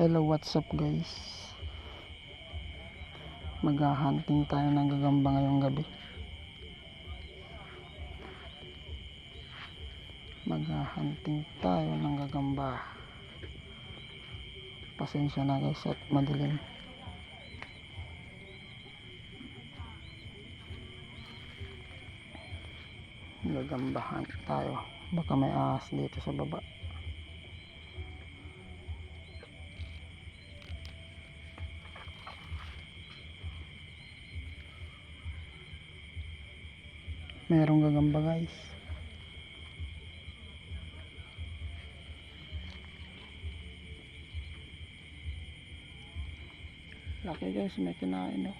Hello, what's up guys? Maghahunting tayo ng gagamba ngayong gabi. Maghahunting tayo ng gagamba. Pasensya na guys at madilim. Gagambahan tayo. Baka may ahas dito sa baba. Merong gagamba guys. Laki guys, may kinain oh.